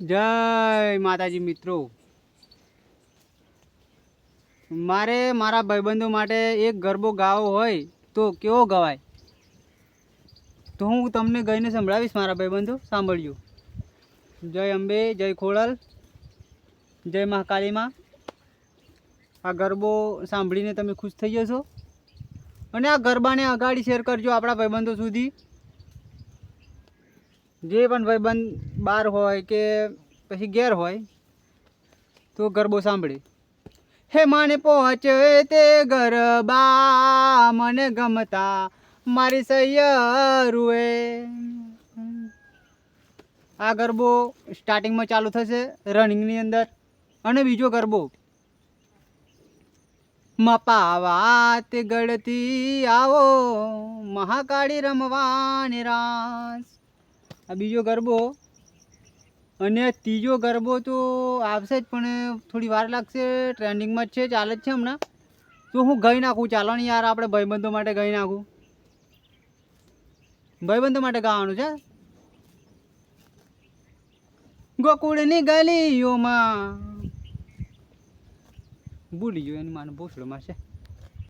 જય માતાજી મિત્રો. મારે મારા ભાઈબંધો માટે એક ગરબો ગાવો હોય તો કેવો ગવાય? તો હું તમને ગઈને સંભળાવીશ, મારા ભાઈબંધો. સાંભળજો. જય અંબે, જય ખોડલ, જય મહાકાલીમાં. આ ગરબો સાંભળીને તમે ખુશ થઈ જશો. અને આ ગરબાને અગાડી શેર કરજો આપણા ભાઈબંધો સુધી. જે પણ ભાઈબંધ બહાર હોય કે પછી ઘેર હોય, તો ગરબો સાંભળે. હે માને પહોંચે તે ગરબા મને ગમતા મારી સૈયરુએ. આ ગરબો સ્ટાર્ટિંગમાં ચાલુ થશે રનિંગની અંદર. અને બીજો ગરબો મપાવાત ગળતી આવો, મહાકાળી રમવાની રાસ. આ બીજો ગરબો. અને ત્રીજો ગરબો તો આવશે જ, પણ થોડી વાર લાગશે, ટ્રેન્ડિંગમાં જ છે, ચાલે જ છે હમણાં. તો હું ગઈ નાખું ચાલો ને યાર, આપણે ભાઈબંધો માટે ગઈ નાખું. ભાઈબંધો માટે ગાવાનું છે? ગોકુળની ગલીઓમાં. ભૂલી ગયો એની માને ભૂસડોમાં મારશે.